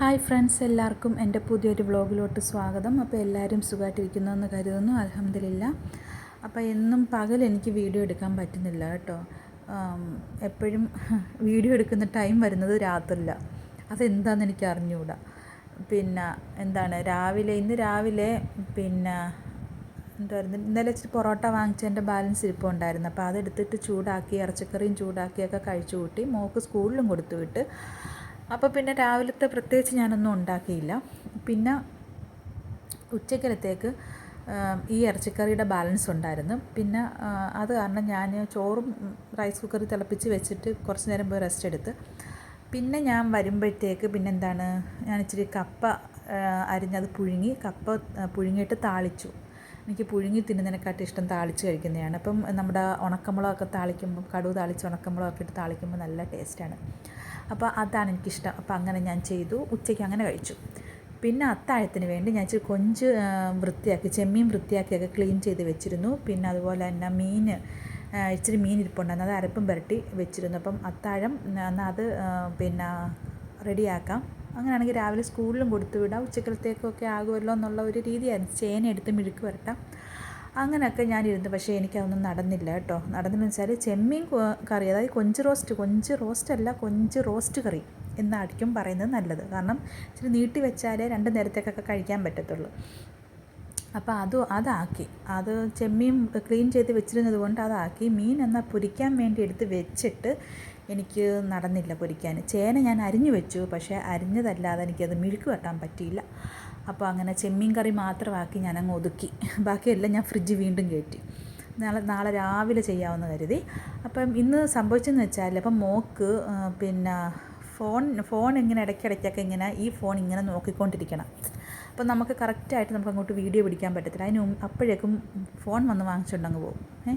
Hi friends എല്ലാവർക്കും എന്റെ പുതിയൊരു വ്ളോഗിലോട്ട് സ്വാഗതം. അപ്പോൾ എല്ലാവരും സുഖമായിട്ടിരിക്കുന്നു എന്ന് കരുതുന്നു അലഹമില്ല അപ്പോൾ എന്നും പകൽ എനിക്ക് വീഡിയോ എടുക്കാൻ പറ്റുന്നില്ല കേട്ടോ. എപ്പോഴും വീഡിയോ എടുക്കുന്ന ടൈം വരുന്നത് രാത്രിയില്ല അതെന്താണെന്ന് എനിക്ക് അറിഞ്ഞുകൂടാ. പിന്നെ എന്താണ് രാവിലെ ഇന്ന് രാവിലെ പിന്നെ എന്തായിരുന്നു ഇന്നലെ ഇച്ചിരി പൊറോട്ട വാങ്ങിച്ചതിന്റെ ബാലൻസ് ഇരിപ്പുണ്ടായിരുന്നു അപ്പോൾ അതെടുത്തിട്ട് ചൂടാക്കി ഇറച്ചിക്കറിയും ചൂടാക്കിയൊക്കെ കഴിച്ചു കൂട്ടി മോൾക്ക് സ്കൂളിലും കൊടുത്തു വിട്ട് അപ്പോൾ പിന്നെ രാവിലത്തെ പ്രത്യേകിച്ച് ഞാനൊന്നും ഉണ്ടാക്കിയില്ല. പിന്നെ ഉച്ചക്കലത്തേക്ക് ഈ ഇറച്ചിക്കറിയുടെ ബാലൻസ് ഉണ്ടായിരുന്നു. പിന്നെ അത് കാരണം ഞാൻ ചോറും റൈസ് കുക്കറിൽ തിളപ്പിച്ച് വെച്ചിട്ട് കുറച്ച് നേരം പോയി റെസ്റ്റ് എടുത്ത്. പിന്നെ ഞാൻ വരുമ്പോഴത്തേക്ക് പിന്നെ എന്താണ് ഞാൻ ഇച്ചിരി കപ്പ അരിഞ്ഞത് പുഴുങ്ങി കപ്പ പുഴുങ്ങിയിട്ട് താളിച്ചു. എനിക്ക് പുഴുങ്ങി തിന്നുന്നതിനെക്കാട്ടും ഇഷ്ടം താളിച്ച് കഴിക്കുന്നതാണ്. അപ്പം നമ്മുടെ ഉണക്കമുളകൊക്കെ താളിക്കുമ്പോൾ കടുവ് താളിച്ച് ഉണക്കമുളകൊക്കെ ഇട്ട് താളിക്കുമ്പോൾ നല്ല ടേസ്റ്റാണ് അപ്പോൾ അതാണ് എനിക്കിഷ്ടം. അപ്പോൾ അങ്ങനെ ഞാൻ ചെയ്തു. ഉച്ചയ്ക്ക് അങ്ങനെ കഴിച്ചു. പിന്നെ അത്താഴത്തിന് വേണ്ടി ഞാൻ ഇച്ചിരി കൊഞ്ച് വൃത്തിയാക്കി ചെമ്മീൻ വൃത്തിയാക്കിയൊക്കെ ക്ലീൻ ചെയ്ത് വെച്ചിരുന്നു. പിന്നെ അതുപോലെ തന്നെ മീൻ ഇച്ചിരി മീൻ ഇരിപ്പുണ്ടായിരുന്നു. അത് അരപ്പും പുരട്ടി വെച്ചിരുന്നു. അപ്പം അത്താഴം എന്നാൽ അത് പിന്നെ റെഡിയാക്കാം. അങ്ങനെയാണെങ്കിൽ രാവിലെ സ്കൂളിലും കൊടുത്തു വിടാം. ഉച്ചക്കലത്തേക്കൊക്കെ ആകുമല്ലോ എന്നുള്ള ഒരു രീതിയായിരുന്നു. ചേന എടുത്ത് മിഴുക്ക് വരട്ടാം. അങ്ങനെയൊക്കെ ഞാനിരുന്നു. പക്ഷേ എനിക്കതൊന്നും നടന്നില്ല കേട്ടോ. നടന്നെന്ന് വെച്ചാൽ ചെമ്മീൻ കറി അതായത് കൊഞ്ച് റോസ്റ്റ് കൊഞ്ച് റോസ്റ്റ് അല്ല കൊഞ്ച് റോസ്റ്റ് കറി എന്നായിരിക്കും പറയുന്നത് നല്ലത്. കാരണം ഇച്ചിരി നീട്ടി വെച്ചാലേ രണ്ട് നേരത്തേക്കൊക്കെ കഴിക്കാൻ പറ്റത്തുള്ളൂ. അപ്പോൾ അത് അതാക്കി. അത് ചെമ്മീൻ ക്ലീൻ ചെയ്ത് വെച്ചിരുന്നത് കൊണ്ട് അതാക്കി. മീൻ എന്നാൽ പൊരിക്കാൻ വേണ്ടി എടുത്ത് വെച്ചിട്ട് എനിക്ക് നടന്നില്ല പൊരിക്കാൻ. ചേന ഞാൻ അരിഞ്ഞു വെച്ചു. പക്ഷേ അരിഞ്ഞതല്ലാതെ എനിക്കത് മിഴുക്ക് വെട്ടാൻ പറ്റിയില്ല. അപ്പോൾ അങ്ങനെ ചെമ്മീൻ കറി മാത്രമാക്കി ഞാൻ അങ്ങ് ഒതുക്കി. ബാക്കിയെല്ലാം ഞാൻ ഫ്രിഡ്ജ് വീണ്ടും കയറ്റി. നാളെ നാളെ രാവിലെ ചെയ്യാമെന്ന് കരുതി. അപ്പം ഇന്ന് സംഭവിച്ചെന്ന് വെച്ചാൽ അപ്പം മോക്ക് പിന്നെ ഫോൺ ഫോൺ ഇങ്ങനെ ഇടയ്ക്കിടയ്ക്കൊക്കെ ഇങ്ങനെ ഈ ഫോൺ ഇങ്ങനെ നോക്കിക്കൊണ്ടിരിക്കണം. അപ്പോൾ നമുക്ക് കറക്റ്റായിട്ട് നമുക്ക് അങ്ങോട്ട് വീഡിയോ പിടിക്കാൻ പറ്റത്തില്ല. അതിന് അപ്പോഴേക്കും ഫോൺ വന്ന് വാങ്ങിച്ചുകൊണ്ടങ്ങ് പോകും. ഏ?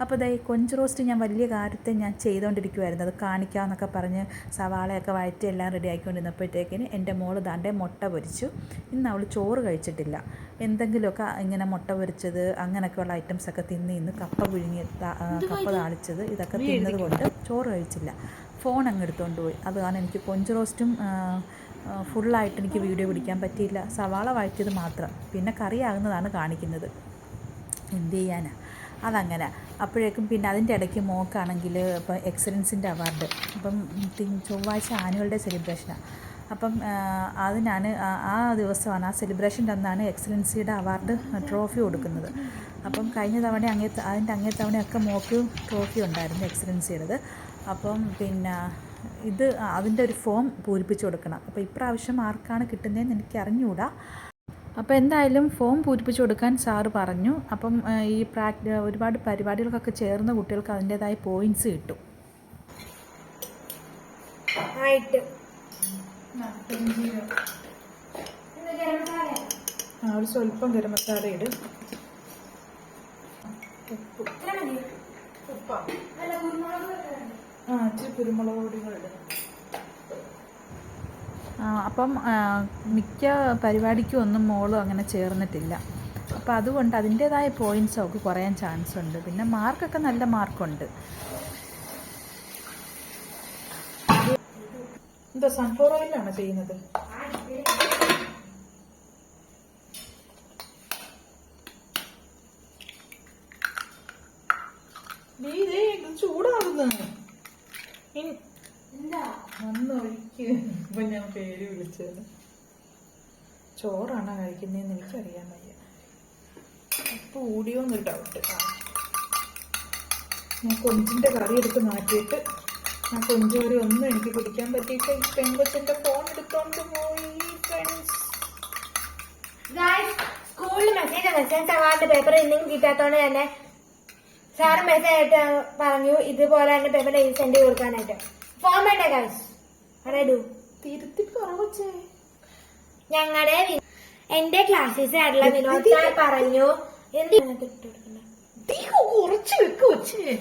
അപ്പോൾ അതായത് കൊഞ്ച് റോസ്റ്റ് ഞാൻ വലിയ കാര്യത്തെ ഞാൻ ചെയ്തുകൊണ്ടിരിക്കുമായിരുന്നു അത് കാണിക്കാമെന്നൊക്കെ പറഞ്ഞ് സവാളയൊക്കെ വഴറ്റി എല്ലാം റെഡി ആയിക്കൊണ്ടിരുന്നപ്പോഴത്തേക്കിന് എന്റെ മോൾ ദാണ്ടെ മുട്ട പൊരിച്ചു. ഇന്ന് അവൾ ചോറ് കഴിച്ചിട്ടില്ല. എന്തെങ്കിലുമൊക്കെ ഇങ്ങനെ മുട്ട പൊരിച്ചത് അങ്ങനെയൊക്കെയുള്ള ഐറ്റംസൊക്കെ തിന്ന് ഇന്ന് കപ്പ പുഴുങ്ങി കപ്പ താളിച്ചത്. ഇതൊക്കെ തിന്നത് കൊണ്ട് ചോറ് കഴിച്ചില്ല. ഫോൺ അങ്ങ് എടുത്തുകൊണ്ട് പോയി. അത് കാരണം എനിക്ക് കൊഞ്ച് റോസ്റ്റും ഫുള്ളായിട്ട് എനിക്ക് വീഡിയോ പിടിക്കാൻ പറ്റിയില്ല. സവാള വഴറ്റിയത് മാത്രം. പിന്നെ കറിയാകുന്നതാണ് കാണിക്കുന്നത്. എന്ത് ചെയ്യാനാ? അതങ്ങനെ. അപ്പോഴേക്കും പിന്നെ അതിന്റെ ഇടയ്ക്ക് മോക്കാണെങ്കിൽ ഇപ്പം എക്സലൻസിന്റെ അവാർഡ് അപ്പം ചൊവ്വാഴ്ച ആനുവൽ ഡേ സെലിബ്രേഷനാണ് അപ്പം ആ- ആ ദിവസമാണ് ആ സെലിബ്രേഷന്റെ അന്നാണ് എക്സലൻസിയുടെ അവാർഡ് ട്രോഫി കൊടുക്കുന്നത്. അപ്പം കഴിഞ്ഞ തവണ അങ്ങേ അതിന്റെ അങ്ങേ തവണയൊക്കെ മോക്ക് ട്രോഫി ഉണ്ടായിരുന്നു എക്സലൻസിയുടേത്. അപ്പം പിന്നെ ഇത് അതിന്റെ ഒരു ഫോം പൂരിപ്പിച്ചു കൊടുക്കണം. അപ്പോൾ ഇപ്രാവശ്യം ആർക്കാണ് കിട്ടുന്നതെന്ന് എനിക്ക് അറിഞ്ഞുകൂടാ അപ്പോൾ എന്തായാലും ഫോം പൂരിപ്പിച്ചു കൊടുക്കാൻ സാറ് പറഞ്ഞു. അപ്പം ഈ പ്രാക് ഒരുപാട് പരിപാടികൾക്കൊക്കെ ചേർന്ന കുട്ടികൾക്ക് അതിന്റേതായ പോയിന്റ്സ് കിട്ടും. ആ ഒരു സ്വല്പം ഗരം മസാല ഇടും. ആ ഇച്ചിരി കുരുമുളക് പൊടികൾ ഇടും. അപ്പം മിക്ക പരിപാടിക്കും ഒന്നും മോളും അങ്ങനെ ചേർന്നിട്ടില്ല. അപ്പോൾ അതുകൊണ്ട് അതിന്റെതായ പോയിന്റ്സ് അവൾക്ക് കുറയാൻ ചാൻസ് ഉണ്ട്. പിന്നെ മാർക്കൊക്കെ നല്ല മാർക്കുണ്ട്. എന്താ സൺഫ്ലവർ ഓയിലാണോ ചെയ്യുന്നത്? നീ ഇതേ ഇപ്പൊ ഞാൻ പേര് വിളിച്ചത്. ചോറാണോ കഴിക്കുന്നതെന്ന് എനിക്കറിയാൻ വയ്യ. ഇപ്പൊ ഊടിയോന്നൊരു ഡൗട്ട് ഞാൻ കൊഞ്ചിന്റെ കറി എടുത്ത് മാറ്റിയിട്ട് ആ കൊഞ്ച് കറി ഒന്നും എനിക്ക് പിടിക്കാൻ പറ്റിയിട്ട് ഈ പെൺകൊച്ചിന്റെ ഫോൺ എടുത്തോണ്ട് പോയി ഫ്രണ്ട്സ് സ്കൂളിൽ മെസ്സേജ് മെസ്സേജ് അവാർഡ് പേപ്പർ ഇന്നും കിട്ടാത്തോണ്ട് തന്നെ സാറ് മെസ്സേജ് ആയിട്ട് പറഞ്ഞു ഇതുപോലെ തന്നെ പേപ്പർ സെൻഡ് ചെയ്ത് കൊടുക്കാനായിട്ട്. ഫോം വേണ്ടേ കാശ് തിരുത്തി കുറവച്ചേ ഞങ്ങളുടെ എന്റെ ക്ലാസ്സിൽ ആയിട്ടുള്ള വിനോദ് സാർ പറഞ്ഞു എന്ത്? കുറച്ച് വെച്ചേ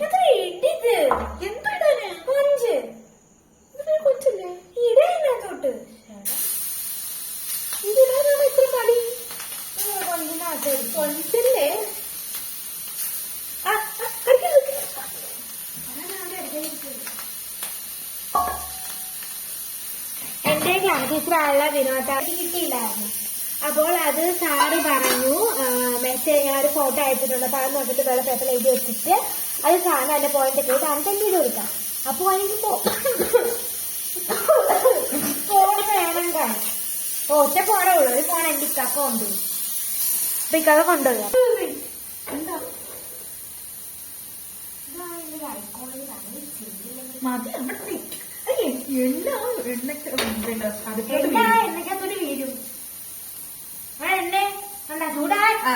അതാണ് അവിടെ എടുത്തിരിക്കുന്നത്. എന്റെ ക്ലാസ് ടീച്ചറായുള്ള വിനോദ കിട്ടിയില്ലായിരുന്നു. അപ്പോൾ അത് സാറ് പറഞ്ഞു മെസ്സേജ് ഞാൻ ഒരു ഫോട്ടോ അയച്ചിട്ടുണ്ട്. അപ്പൊ അത് നോക്കിയിട്ട് വേറെ പേപ്പർ എഴുതി വെച്ചിട്ട് അത് സാറിന് അതിന്റെ പോയിന്റ് ഒക്കെ സാറിന് സെൻഡ് ചെയ്ത് കൊടുക്കാം. അപ്പൊ അതിന് ഫോൺ വേണം കാണും ഓ ഒറ്റ ഫോണേ ഉള്ളൂ. ഒരു ഫോൺ എന്റെ ഇക്കാക്ക കൊണ്ടുപോയി അപ്പൊ ഇക്കാക്ക കൊണ്ടുപോയി എന്താ? മതി അവിടെ. വീരും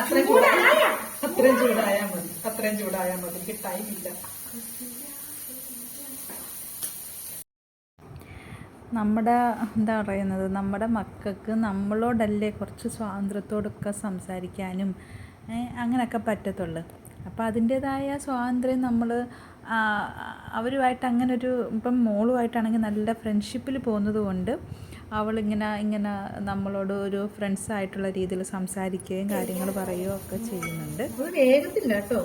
അത്രയും ചൂടായാ? മതി. അത്രയും ചൂടായാ മതി. എനിക്ക് ടൈമില്ല നമ്മുടെ എന്താ പറയുന്നത്? നമ്മുടെ മക്കൾക്ക് നമ്മളോടല്ലേ കുറച്ച് സ്വാതന്ത്ര്യത്തോടൊക്കെ സംസാരിക്കാനും അങ്ങനെയൊക്കെ പറ്റത്തുള്ളൂ. അപ്പോൾ അതിന്റേതായ സ്വാതന്ത്ര്യം നമ്മൾ അവരുമായിട്ട് അങ്ങനെ ഒരു ഇപ്പം മോളുമായിട്ടാണെങ്കിൽ നല്ല ഫ്രണ്ട്ഷിപ്പിൽ പോകുന്നത് കൊണ്ട് അവളിങ്ങനെ ഇങ്ങനെ നമ്മളോട് ഒരു ഫ്രണ്ട്സ് ആയിട്ടുള്ള രീതിയിൽ സംസാരിക്കുകയും കാര്യങ്ങൾ പറയുകയും ഒക്കെ ചെയ്യുന്നുണ്ട്. വേഗത്തില്ല കേട്ടോ.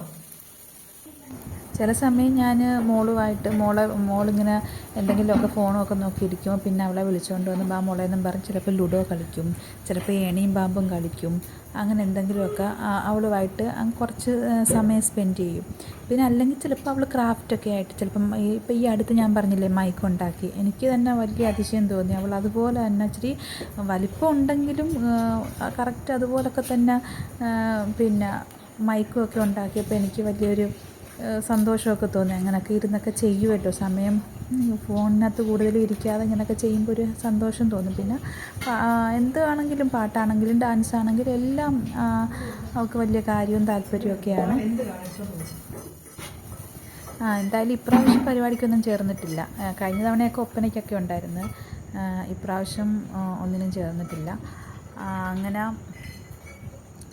ചില സമയം ഞാൻ മോളുമായിട്ട് മോളെ മോളിങ്ങനെ എന്തെങ്കിലുമൊക്കെ ഫോണൊക്കെ നോക്കിയിരിക്കും പിന്നെ അവളെ വിളിച്ചുകൊണ്ട് വന്ന് ബാ മോളെ എന്നും പറഞ്ഞ് ചിലപ്പോൾ ലുഡോ കളിക്കും ചിലപ്പോൾ ഏണിയും പാമ്പും കളിക്കും അങ്ങനെ എന്തെങ്കിലുമൊക്കെ അവളുമായിട്ട് കുറച്ച് സമയം സ്പെൻഡ് ചെയ്യും. പിന്നെ അല്ലെങ്കിൽ ചിലപ്പോൾ അവൾ ക്രാഫ്റ്റൊക്കെ ആയിട്ട് ചിലപ്പം ഇപ്പം ഈ അടുത്ത് ഞാൻ പറഞ്ഞില്ലേ മൈക്ക് ഉണ്ടാക്കി എനിക്ക് തന്നെ വലിയ അതിശയം തോന്നി. അവൾ അതുപോലെ തന്നെ ഇച്ചിരി വലിപ്പം ഉണ്ടെങ്കിലും കറക്റ്റ് അതുപോലൊക്കെ തന്നെ പിന്നെ മൈക്കും ഒക്കെ ഉണ്ടാക്കിയപ്പോൾ എനിക്ക് വലിയൊരു സന്തോഷമൊക്കെ തോന്നി. അങ്ങനെയൊക്കെ ഇരുന്നൊക്കെ ചെയ്യുമല്ലോ സമയം ഫോണിനകത്ത് കൂടുതലും ഇരിക്കാതെ ഇങ്ങനെയൊക്കെ ചെയ്യുമ്പോൾ ഒരു സന്തോഷം തോന്നും. പിന്നെ എന്താണെങ്കിലും പാട്ടാണെങ്കിലും ഡാൻസ് ആണെങ്കിലും എല്ലാം അവൾക്ക് വലിയ കാര്യവും താല്പര്യമൊക്കെയാണ് ആ എന്തായാലും ഇപ്രാവശ്യം പരിപാടിക്കൊന്നും ചേർന്നിട്ടില്ല. കഴിഞ്ഞ തവണയൊക്കെ ഒപ്പനയ്ക്കൊക്കെ ഉണ്ടായിരുന്നു. ഇപ്രാവശ്യം ഒന്നിനും ചേർന്നിട്ടില്ല. അങ്ങനെ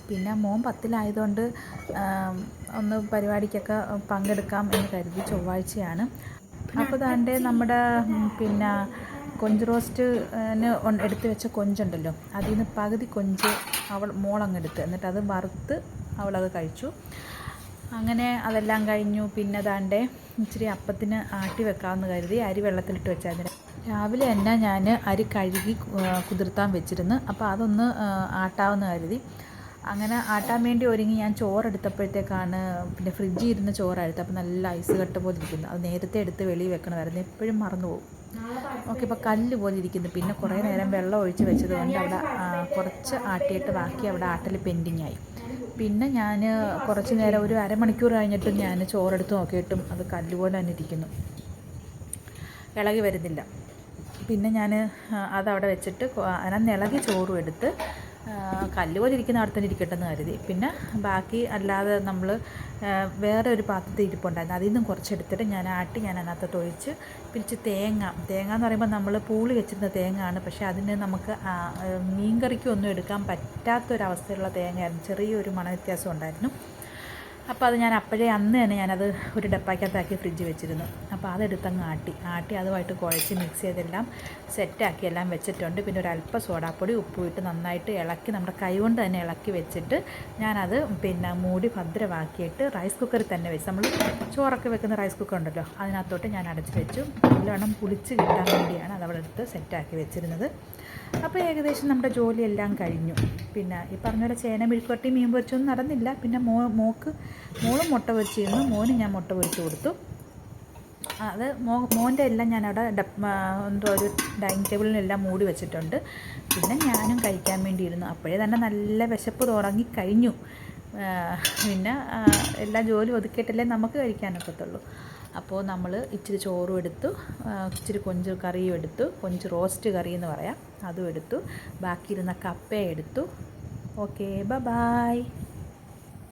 പിന്നെ മോൻ പത്തിലായതുകൊണ്ട് ഒന്ന് പരിപാടിക്കൊക്കെ പങ്കെടുക്കാം എന്ന് കരുതി ചൊവ്വാഴ്ചയാണ്. അപ്പോൾ താണ്ടെ നമ്മുടെ പിന്നെ കൊഞ്ച് റോസ്റ്റിന് എടുത്ത് വെച്ച കൊഞ്ചുണ്ടല്ലോ. അതിൽ നിന്ന് പകുതി കൊഞ്ച് അവൾ മോളങ്ങ് എടുത്ത് എന്നിട്ട് അത് വറുത്ത് അവളത് കഴിച്ചു. അങ്ങനെ അതെല്ലാം കഴിഞ്ഞു. പിന്നെ താണ്ടെ ഇച്ചിരി അപ്പത്തിന് ആട്ടി വെക്കാമെന്ന് കരുതി അരി വെള്ളത്തിലിട്ട് വെച്ചായിരുന്നു. രാവിലെ തന്നെ ഞാൻ അരി കഴുകി കുതിർത്താൻ വെച്ചിരുന്നു. അപ്പോൾ അതൊന്ന് ആട്ടാവുന്ന ആട്ടാമെന്ന് കരുതി. അങ്ങനെ ആട്ടാൻ വേണ്ടി ഒരുങ്ങി ഞാൻ ചോറെടുത്തപ്പോഴത്തേക്കാണ് പിന്നെ ഫ്രിഡ്ജിൽ ഇരുന്ന് ചോറായിരുന്നു. അപ്പോൾ നല്ല ഐസ് കട്ട പോലെ ഇരിക്കുന്നു. അത് നേരത്തെ എടുത്ത് വെളിയിൽ വെക്കണമായിരുന്നു. എപ്പോഴും മറന്നു പോകും. ഓക്കെ ഇപ്പോൾ കല്ല് പോലെ ഇരിക്കുന്നു. പിന്നെ കുറേ നേരം വെള്ളം ഒഴിച്ച് വെച്ചത് കൊണ്ട് അവിടെ കുറച്ച് ആട്ടിയിട്ട് ബാക്കി അവിടെ ആട്ടൽ പെൻഡിങ് ആയി. പിന്നെ ഞാൻ കുറച്ച് നേരം ഒരു അരമണിക്കൂർ കഴിഞ്ഞിട്ടും ഞാൻ ചോറെടുത്ത് നോക്കിയിട്ടും അത് കല്ല് പോലെ തന്നെ ഇരിക്കുന്നു. ഇളകി വരുന്നില്ല. പിന്നെ ഞാൻ അതവിടെ വെച്ചിട്ട് അതിനകത്ത് ഇളകി ചോറും എടുത്ത് കല്ല് പോലെ ഇരിക്കുന്ന അവിടെ തന്നെ ഇരിക്കട്ടെ എന്ന് കരുതി. പിന്നെ ബാക്കി അല്ലാതെ നമ്മൾ വേറെ ഒരു പാത്രത്തിൽ ഇരിപ്പുണ്ടായിരുന്നു അതിൽ നിന്നും കുറച്ചെടുത്തിട്ട് ഞാൻ ആട്ടി ഞാൻ അതിനകത്തോട്ട് ഒഴിച്ച് പിരിച്ച് തേങ്ങ. തേങ്ങ എന്ന് പറയുമ്പോൾ നമ്മൾ പൂളി വെച്ചിരുന്ന തേങ്ങയാണ്. പക്ഷേ അതിന് നമുക്ക് മീൻ കറിക്കൊന്നും എടുക്കാൻ പറ്റാത്തൊരവസ്ഥയിലുള്ള തേങ്ങയായിരുന്നു. ചെറിയൊരു മണവ്യത്യാസം ഉണ്ടായിരുന്നു. അപ്പോൾ അത് ഞാൻ അപ്പോഴേ അന്ന് തന്നെ ഞാനത് ഒരു ഡപ്പാക്കകത്താക്കി ഫ്രിഡ്ജ് വെച്ചിരുന്നു. അപ്പോൾ അതെടുത്തങ്ങ് ആട്ടി. ആട്ടി അതുമായിട്ട് കുഴച്ച് മിക്സ് ചെയ്തെല്ലാം സെറ്റാക്കി എല്ലാം വെച്ചിട്ടുണ്ട്. പിന്നെ ഒരു അല്പം സോഡാപ്പൊടി ഉപ്പ് ഇട്ട് നന്നായിട്ട് ഇളക്കി നമ്മുടെ കൈ കൊണ്ട് തന്നെ ഇളക്കി വെച്ചിട്ട് ഞാനത് പിന്നെ മൂടി ഭദ്രമാക്കിയിട്ട് റൈസ് കുക്കറിൽ തന്നെ വെച്ച്. നമ്മൾ ചോറൊക്കെ വെക്കുന്ന റൈസ് കുക്കർ ഉണ്ടല്ലോ അതിനകത്തോട്ട് ഞാൻ അടച്ച് വെച്ചു. നല്ലവണ്ണം പുളിച്ച് കിട്ടാൻ വേണ്ടിയാണ് അത് അവിടെ എടുത്ത് സെറ്റാക്കി വെച്ചിരുന്നത്. അപ്പോൾ ഏകദേശം നമ്മുടെ ജോലിയെല്ലാം കഴിഞ്ഞു. പിന്നെ ഈ പറഞ്ഞ പോലെ ചേന മെഴുക്കുവരട്ടി മീൻ പൊരിച്ചൊന്നും നടന്നില്ല. പിന്നെ മോ മോക്ക് മോളും മുട്ട പൊരിച്ചിരുന്നു. മോനും ഞാൻ മുട്ട പൊരിച്ചു കൊടുത്തു. അത് മോ മോന്റെ എല്ലാം ഞാൻ അവിടെ എന്തോ ഒരു ഡൈനിങ് ടേബിളിനെല്ലാം മൂടി വെച്ചിട്ടുണ്ട്. പിന്നെ ഞാനും കഴിക്കാൻ വേണ്ടിയിരുന്നു. അപ്പോഴേ തന്നെ നല്ല വിശപ്പ് തുടങ്ങി കഴിഞ്ഞു. പിന്നെ എല്ലാ ജോലി ഒതുക്കിയിട്ടല്ലേ നമുക്ക് കഴിക്കാനൊക്കത്തുള്ളൂ അപ്പോൾ നമ്മൾ ഇച്ചിരി ചോറും എടുത്തു ഇച്ചിരി കൊഞ്ച് കറിയും എടുത്തു കൊഞ്ച് റോസ്റ്റ് കറി എന്ന് പറയാം. അതും എടുത്തു ബാക്കി ഇരുന്ന കപ്പ എടുത്തു. ഓക്കേ ബ ബായ്